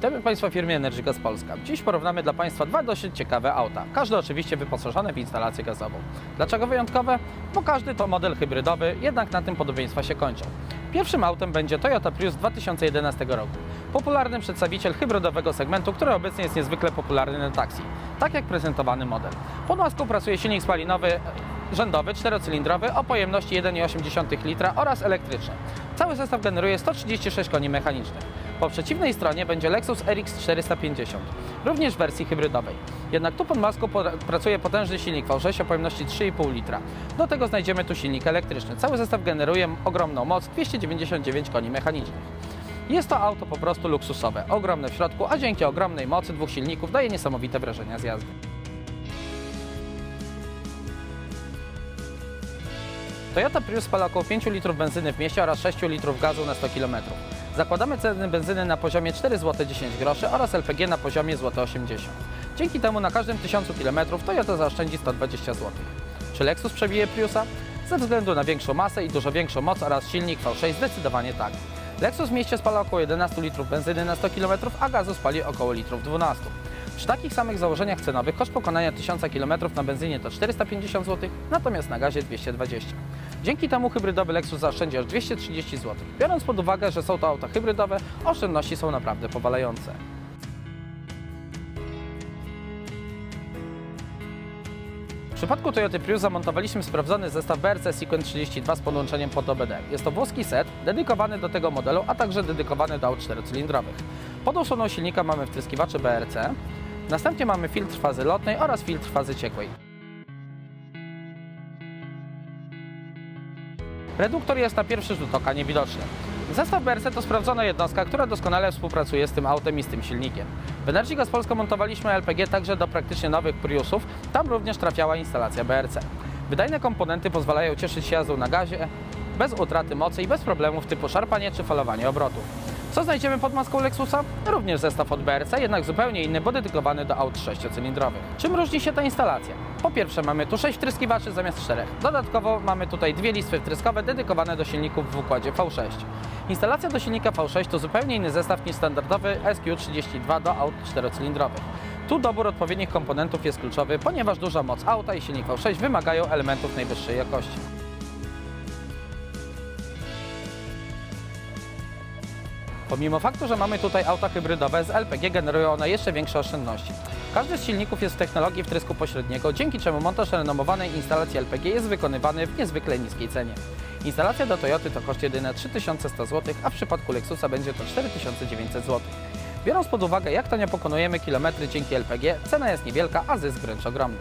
Witamy Państwa w firmie Energy Gas Polska. Dziś porównamy dla Państwa dwa dosyć ciekawe auta. Każde oczywiście wyposażone w instalację gazową. Dlaczego wyjątkowe? Bo każdy to model hybrydowy, jednak na tym podobieństwa się kończą. Pierwszym autem będzie Toyota Prius 2011 roku. Popularny przedstawiciel hybrydowego segmentu, który obecnie jest niezwykle popularny na taksi. Tak jak prezentowany model. Pod maską pracuje silnik spalinowy e, rzędowy, czterocylindrowy o pojemności 1,8 litra oraz elektryczny. Cały zestaw generuje 136 koni mechanicznych. Po przeciwnej stronie będzie Lexus RX 450, również w wersji hybrydowej. Jednak tu pod maską pracuje potężny silnik V6 o pojemności 3,5 litra. Do tego znajdziemy tu silnik elektryczny. Cały zestaw generuje ogromną moc 299 koni mechanicznych. Jest to auto po prostu luksusowe, ogromne w środku, a dzięki ogromnej mocy dwóch silników daje niesamowite wrażenia z jazdy. Toyota Prius spala około 5 litrów benzyny w mieście oraz 6 litrów gazu na 100 km. Zakładamy ceny benzyny na poziomie 4 zł 10 groszy oraz LPG na poziomie złote 80 Dzięki temu na każdym 1000 km Toyota zaoszczędzi 120 zł. Czy Lexus przebije Priusa? Ze względu na większą masę i dużo większą moc oraz silnik V6 zdecydowanie tak. Lexus w mieście spala około 11 litrów benzyny na 100 km, a gazu spali około litrów 12. Przy takich samych założeniach cenowych koszt pokonania 1000 km na benzynie to 450 zł, natomiast na gazie 220. Dzięki temu hybrydowy Lexus zaoszczędzi aż 230 zł. Biorąc pod uwagę, że są to auta hybrydowe, oszczędności są naprawdę powalające. W przypadku Toyota Prius zamontowaliśmy sprawdzony zestaw BRC Sequent 32 z podłączeniem pod OBD. Jest to włoski set dedykowany do tego modelu, a także dedykowany do aut czterocylindrowych. Pod osłoną silnika mamy wtryskiwacze BRC, następnie mamy filtr fazy lotnej oraz filtr fazy ciekłej. Reduktor jest na pierwszy rzut oka niewidoczny. Zestaw BRC to sprawdzona jednostka, która doskonale współpracuje z tym autem i z tym silnikiem. W Energy Gas Polska montowaliśmy LPG także do praktycznie nowych Priusów, tam również trafiała instalacja BRC. Wydajne komponenty pozwalają cieszyć się jazdą na gazie, bez utraty mocy i bez problemów typu szarpanie czy falowanie obrotów. Co znajdziemy pod maską Lexusa? Również zestaw od BRC, jednak zupełnie inny, bo dedykowany do aut sześciocylindrowych. Czym różni się ta instalacja? Po pierwsze mamy tu 6 wtryskiwaczy zamiast 4. Dodatkowo mamy tutaj dwie listwy wtryskowe dedykowane do silników w układzie V6. Instalacja do silnika V6 to zupełnie inny zestaw niż standardowy SQ32 do aut czterocylindrowych. Tu dobór odpowiednich komponentów jest kluczowy, ponieważ duża moc auta i silnik V6 wymagają elementów najwyższej jakości. Pomimo faktu, że mamy tutaj auta hybrydowe z LPG generują one jeszcze większe oszczędności. Każdy z silników jest w technologii wtrysku pośredniego, dzięki czemu montaż renomowanej instalacji LPG jest wykonywany w niezwykle niskiej cenie. Instalacja do Toyoty to koszt jedynie 3100 zł, a w przypadku Lexusa będzie to 4900 zł. Biorąc pod uwagę, jak tanio pokonujemy kilometry dzięki LPG, cena jest niewielka, a zysk wręcz ogromny.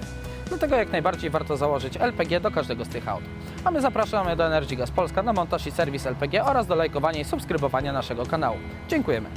Dlatego jak najbardziej warto założyć LPG do każdego z tych aut. A my zapraszamy do Energy Gas Polska na montaż i serwis LPG oraz do lajkowania i subskrybowania naszego kanału. Dziękujemy.